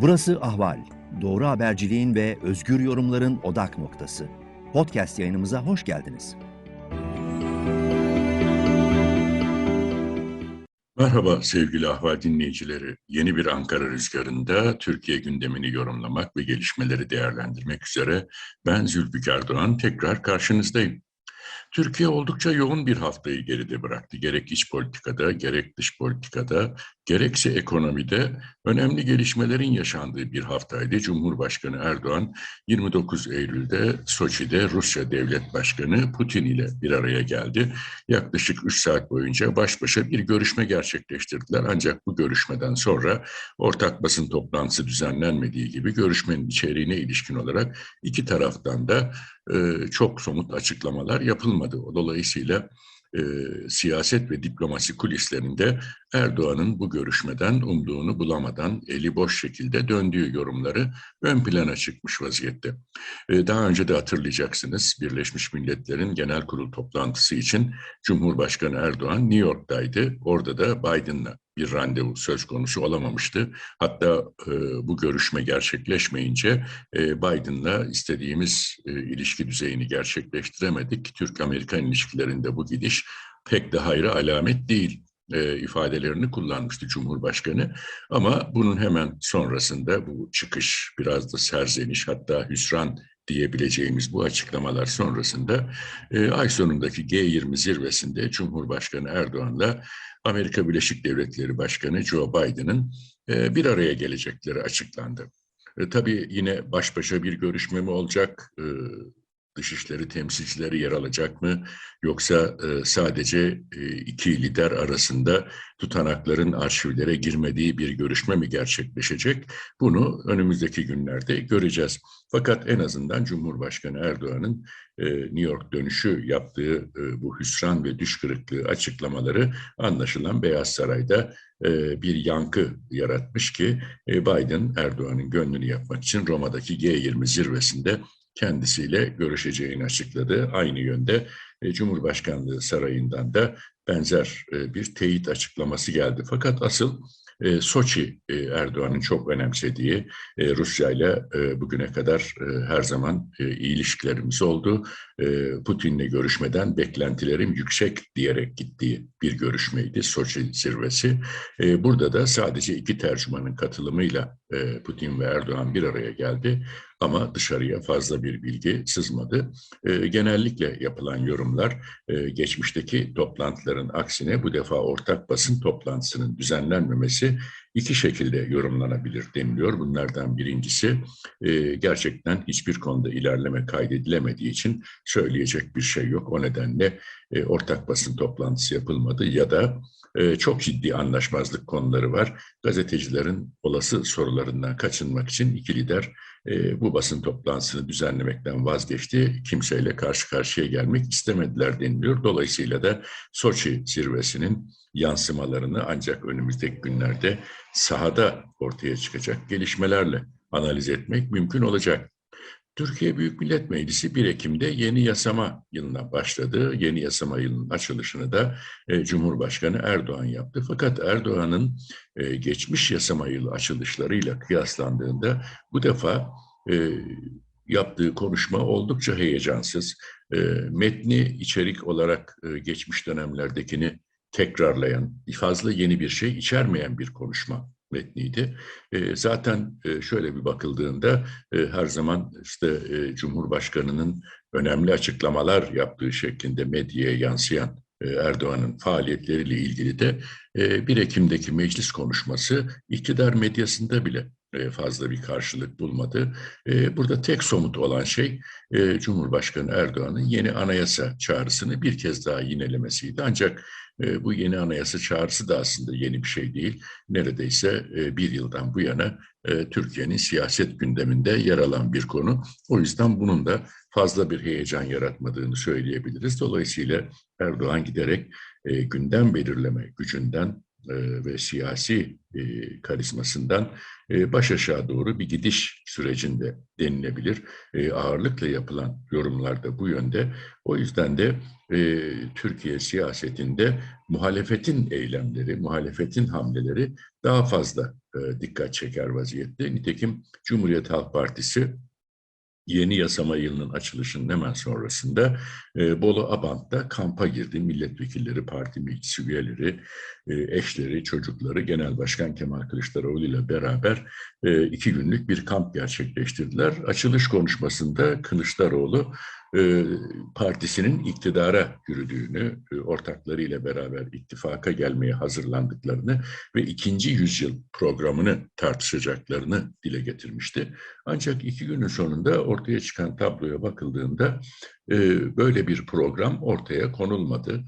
Burası Ahval. Doğru haberciliğin ve özgür yorumların odak noktası. Podcast yayınımıza hoş geldiniz. Merhaba sevgili Ahval dinleyicileri. Yeni bir Ankara rüzgarında Türkiye gündemini yorumlamak ve gelişmeleri değerlendirmek üzere ben Zülfikar Doğan tekrar karşınızdayım. Türkiye oldukça yoğun bir haftayı geride bıraktı. Gerek iç politikada, gerek dış politikada, gerekse ekonomide önemli gelişmelerin yaşandığı bir haftaydı. Cumhurbaşkanı Erdoğan 29 Eylül'de Soçi'de Rusya Devlet Başkanı Putin ile bir araya geldi. Yaklaşık 3 saat boyunca baş başa bir görüşme gerçekleştirdiler. Ancak bu görüşmeden sonra ortak basın toplantısı düzenlenmediği gibi görüşmenin içeriğine ilişkin olarak iki taraftan da e, çok somut açıklamalar yapılmadı. Dolayısıyla e, siyaset ve diplomasi kulislerinde Erdoğan'ın bu görüşmeden umduğunu bulamadan eli boş şekilde döndüğü yorumları ön plana çıkmış vaziyette. E, daha önce de hatırlayacaksınız Birleşmiş Milletler'in genel kurul toplantısı için Cumhurbaşkanı Erdoğan New York'taydı. Orada da Biden'la bir randevu söz konusu olamamıştı. Hatta e, bu görüşme gerçekleşmeyince e, Biden'la istediğimiz e, ilişki düzeyini gerçekleştiremedik. Türk-Amerikan ilişkilerinde bu gidiş pek de hayra alamet değil e, ifadelerini kullanmıştı Cumhurbaşkanı. Ama bunun hemen sonrasında bu çıkış biraz da serzeniş hatta hüsran diyebileceğimiz bu açıklamalar sonrasında e, ay sonundaki G20 zirvesinde Cumhurbaşkanı Erdoğan'la Amerika Birleşik Devletleri Başkanı Joe Biden'ın e, bir araya gelecekleri açıklandı. E, tabii yine baş başa bir görüşme mi olacak? E, dışişleri temsilcileri yer alacak mı? Yoksa e, sadece e, iki lider arasında tutanakların arşivlere girmediği bir görüşme mi gerçekleşecek? Bunu önümüzdeki günlerde göreceğiz. Fakat en azından Cumhurbaşkanı Erdoğan'ın e, New York dönüşü yaptığı e, bu hüsran ve düş kırıklığı açıklamaları anlaşılan Beyaz Saray'da e, bir yankı yaratmış ki e, Biden Erdoğan'ın gönlünü yapmak için Roma'daki G20 zirvesinde kendisiyle görüşeceğini açıkladı. Aynı yönde e, Cumhurbaşkanlığı Sarayı'ndan da benzer e, bir teyit açıklaması geldi. Fakat asıl e, Soçi Erdoğan'ın çok önemsediği Rusya ile bugüne kadar her zaman iyi ilişkilerimiz oldu. Putin'le görüşmeden beklentilerim yüksek diyerek gittiği bir görüşmeydi Soçi zirvesi. Burada da sadece iki tercümanın katılımıyla Putin ve Erdoğan bir araya geldi ama dışarıya fazla bir bilgi sızmadı. E, genellikle yapılan yorumlar e, geçmişteki toplantıların aksine bu defa ortak basın toplantısının düzenlenmemesi iki şekilde yorumlanabilir deniliyor. Bunlardan birincisi e, gerçekten hiçbir konuda ilerleme kaydedilemediği için söyleyecek bir şey yok. O nedenle e, ortak basın toplantısı yapılmadı ya da e, çok ciddi anlaşmazlık konuları var. Gazetecilerin olası sorularından kaçınmak için iki lider e, bu basın toplantısını düzenlemekten vazgeçti. Kimseyle karşı karşıya gelmek istemediler deniliyor. Dolayısıyla da Soçi zirvesinin yansımalarını ancak önümüzdeki günlerde sahada ortaya çıkacak gelişmelerle analiz etmek mümkün olacak. Türkiye Büyük Millet Meclisi 1 Ekim'de yeni yasama yılına başladı. Yeni yasama yılının açılışını da e, Cumhurbaşkanı Erdoğan yaptı. Fakat Erdoğan'ın e, geçmiş yasama yılı açılışlarıyla kıyaslandığında bu defa e, yaptığı konuşma oldukça heyecansız. Metni içerik olarak geçmiş dönemlerdekini tekrarlayan, fazla yeni bir şey içermeyen bir konuşma metniydi. E, zaten e, şöyle bir bakıldığında e, her zaman işte e, Cumhurbaşkanı'nın önemli açıklamalar yaptığı şeklinde medyaya yansıyan e, Erdoğan'ın faaliyetleriyle ilgili de e, 1 Ekim'deki meclis konuşması iktidar medyasında bile fazla bir karşılık bulmadı. E, burada tek somut olan şey e, Cumhurbaşkanı Erdoğan'ın yeni anayasa çağrısını bir kez daha yinelemesiydi. Ancak bu yeni anayasa çağrısı da aslında yeni bir şey değil. Neredeyse bir yıldan bu yana Türkiye'nin siyaset gündeminde yer alan bir konu. O yüzden bunun da fazla bir heyecan yaratmadığını söyleyebiliriz. Dolayısıyla Erdoğan giderek gündem belirleme gücünden e, ve siyasi e, karizmasından e, baş aşağı doğru bir gidiş sürecinde denilebilir. E, ağırlıkla yapılan yorumlar da bu yönde. O yüzden de e, Türkiye siyasetinde muhalefetin eylemleri, muhalefetin hamleleri daha fazla e, dikkat çeker vaziyette. Nitekim Cumhuriyet Halk Partisi yeni yasama yılının açılışının hemen sonrasında e, Bolu Abant'ta kampa girdi. Milletvekilleri, parti meclisi üyeleri, e, eşleri, çocukları Genel Başkan Kemal Kılıçdaroğlu ile beraber e, iki günlük bir kamp gerçekleştirdiler. Açılış konuşmasında Kılıçdaroğlu partisinin iktidara yürüdüğünü, e, ortaklarıyla beraber ittifaka gelmeye hazırlandıklarını ve ikinci yüzyıl programını tartışacaklarını dile getirmişti. Ancak iki günün sonunda ortaya çıkan tabloya bakıldığında e, böyle bir program ortaya konulmadı.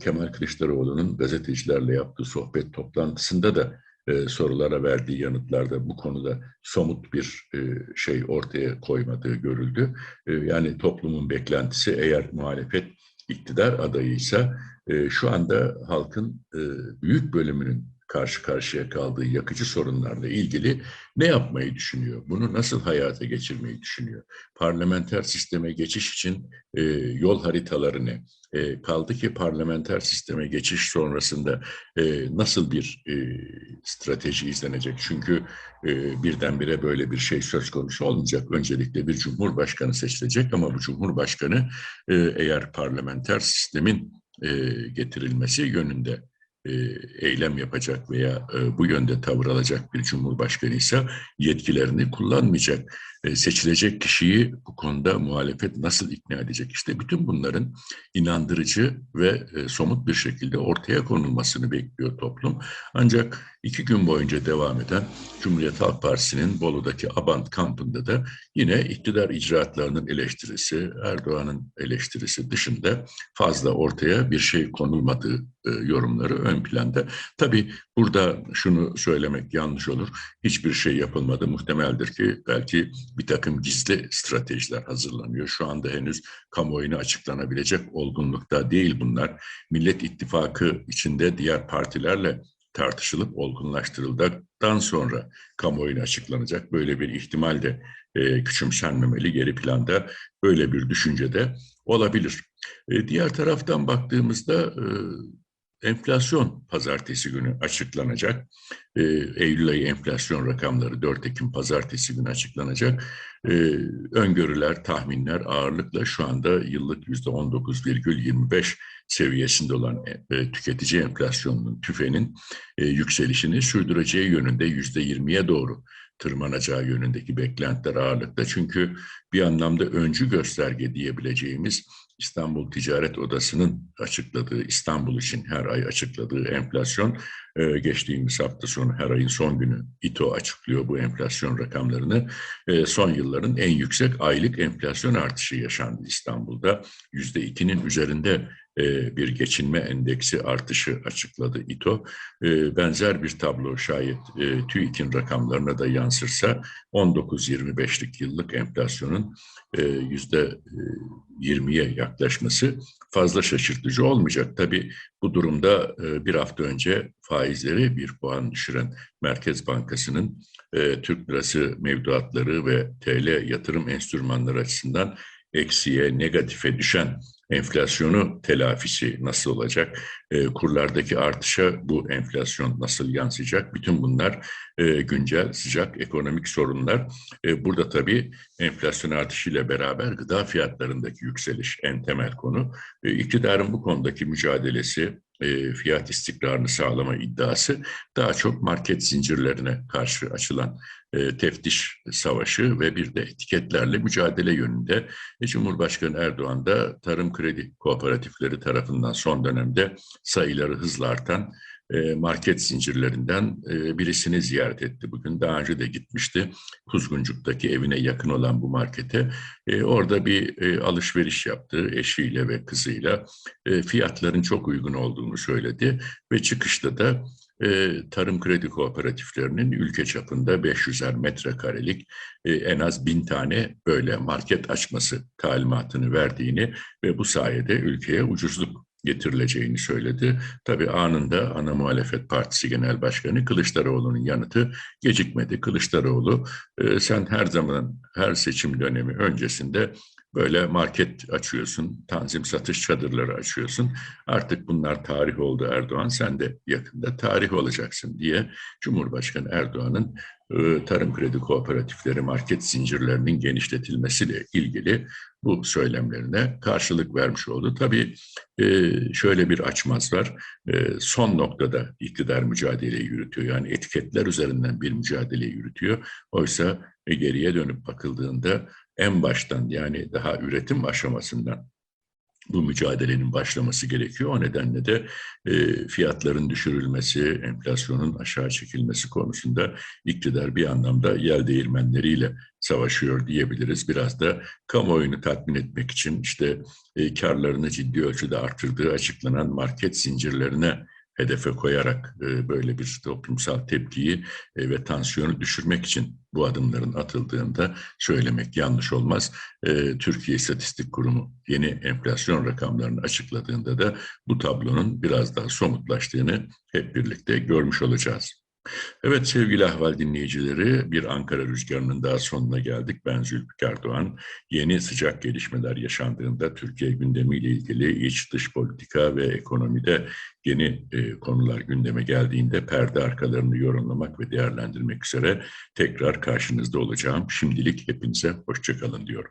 Kemal Kılıçdaroğlu'nun gazetecilerle yaptığı sohbet toplantısında da e, sorulara verdiği yanıtlarda bu konuda somut bir e, şey ortaya koymadığı görüldü. E, yani toplumun beklentisi eğer muhalefet iktidar adayıysa e, şu anda halkın e, büyük bölümünün karşı karşıya kaldığı yakıcı sorunlarla ilgili ne yapmayı düşünüyor? Bunu nasıl hayata geçirmeyi düşünüyor? Parlamenter sisteme geçiş için e, yol haritaları ne? E, kaldı ki parlamenter sisteme geçiş sonrasında e, nasıl bir e, strateji izlenecek? Çünkü e, birdenbire böyle bir şey söz konusu olmayacak. Öncelikle bir cumhurbaşkanı seçilecek ama bu cumhurbaşkanı e, eğer parlamenter sistemin e, getirilmesi yönünde eylem yapacak veya e, bu yönde tavır alacak bir cumhurbaşkanı ise yetkilerini kullanmayacak. E, seçilecek kişiyi bu konuda muhalefet nasıl ikna edecek? İşte bütün bunların inandırıcı ve somut bir şekilde ortaya konulmasını bekliyor toplum. Ancak iki gün boyunca devam eden Cumhuriyet Halk Partisi'nin Bolu'daki Abant kampında da yine iktidar icraatlarının eleştirisi, Erdoğan'ın eleştirisi dışında fazla ortaya bir şey konulmadığı yorumları ön planda. Tabii burada şunu söylemek yanlış olur. Hiçbir şey yapılmadı. Muhtemeldir ki belki bir takım gizli stratejiler hazırlanıyor. Şu anda henüz kamuoyuna açıklanabilecek olgunlukta değil bunlar. Millet İttifakı içinde diğer partilerle tartışılıp olgunlaştırıldıktan sonra kamuoyuna açıklanacak. Böyle bir ihtimal de e, küçümsenmemeli. Geri planda böyle bir düşünce de olabilir. E, diğer taraftan baktığımızda e, Enflasyon pazartesi günü açıklanacak. Ee, Eylül ayı enflasyon rakamları 4 Ekim pazartesi günü açıklanacak. Ee, öngörüler, tahminler ağırlıkla şu anda yıllık %19,25 seviyesinde olan e, tüketici enflasyonunun, tüfenin e, yükselişini sürdüreceği yönünde %20'ye doğru tırmanacağı yönündeki beklentiler ağırlıkta. Çünkü bir anlamda öncü gösterge diyebileceğimiz İstanbul Ticaret Odası'nın açıkladığı, İstanbul için her ay açıkladığı enflasyon e, geçtiğimiz hafta sonu her ayın son günü İTO açıklıyor bu enflasyon rakamlarını. E, son yılların en yüksek aylık enflasyon artışı yaşandı İstanbul'da. Yüzde ikinin üzerinde e, bir geçinme endeksi artışı açıkladı İTO. Benzer bir tablo şayet TÜİK'in rakamlarına da yansırsa 19-25'lik yıllık enflasyonun yüzde 20'ye yaklaşması fazla şaşırtıcı olmayacak. Tabii bu durumda bir hafta önce faizleri bir puan düşüren Merkez Bankası'nın Türk lirası mevduatları ve TL yatırım enstrümanları açısından eksiye, negatife düşen enflasyonu telafisi nasıl olacak? E, kurlardaki artışa bu enflasyon nasıl yansıyacak? Bütün bunlar e, güncel, sıcak ekonomik sorunlar. E, burada tabii enflasyon artışıyla beraber gıda fiyatlarındaki yükseliş en temel konu. E, iktidarın bu konudaki mücadelesi, e, fiyat istikrarını sağlama iddiası daha çok market zincirlerine karşı açılan e, teftiş savaşı ve bir de etiketlerle mücadele yönünde. E, Cumhurbaşkanı Erdoğan da tarım kredi kooperatifleri tarafından son dönemde sayıları hızla artan market zincirlerinden e, birisini ziyaret etti bugün. Daha önce de gitmişti. Kuzguncuk'taki evine yakın olan bu markete. E, orada bir alışveriş yaptı eşiyle ve kızıyla. Fiyatların çok uygun olduğunu söyledi ve çıkışta da tarım kredi kooperatiflerinin ülke çapında 500'er metrekarelik en az bin tane böyle market açması talimatını verdiğini ve bu sayede ülkeye ucuzluk getirileceğini söyledi. Tabii anında ana muhalefet partisi genel başkanı Kılıçdaroğlu'nun yanıtı gecikmedi. Kılıçdaroğlu e, sen her zaman her seçim dönemi öncesinde böyle market açıyorsun, tanzim satış çadırları açıyorsun. Artık bunlar tarih oldu Erdoğan, sen de yakında tarih olacaksın diye Cumhurbaşkanı Erdoğan'ın tarım kredi kooperatifleri, market zincirlerinin genişletilmesiyle ilgili bu söylemlerine karşılık vermiş oldu. Tabii e, şöyle bir açmaz var. E, son noktada iktidar mücadeleyi yürütüyor. Yani etiketler üzerinden bir mücadele yürütüyor. Oysa geriye dönüp bakıldığında en baştan yani daha üretim aşamasından bu mücadelenin başlaması gerekiyor. O nedenle de e, fiyatların düşürülmesi, enflasyonun aşağı çekilmesi konusunda iktidar bir anlamda yel değirmenleriyle savaşıyor diyebiliriz. Biraz da kamuoyunu tatmin etmek için işte e, karlarını ciddi ölçüde artırdığı açıklanan market zincirlerine hedefe koyarak e, böyle bir toplumsal tepkiyi e, ve tansiyonu düşürmek için bu adımların atıldığında söylemek yanlış olmaz. E, Türkiye İstatistik Kurumu yeni enflasyon rakamlarını açıkladığında da bu tablonun biraz daha somutlaştığını hep birlikte görmüş olacağız. Evet sevgili ahval dinleyicileri bir Ankara rüzgarının daha sonuna geldik. Ben Zülfikar Doğan. Yeni sıcak gelişmeler yaşandığında Türkiye gündemiyle ilgili iç dış politika ve ekonomide yeni e, konular gündeme geldiğinde perde arkalarını yorumlamak ve değerlendirmek üzere tekrar karşınızda olacağım. Şimdilik hepinize hoşçakalın diyorum.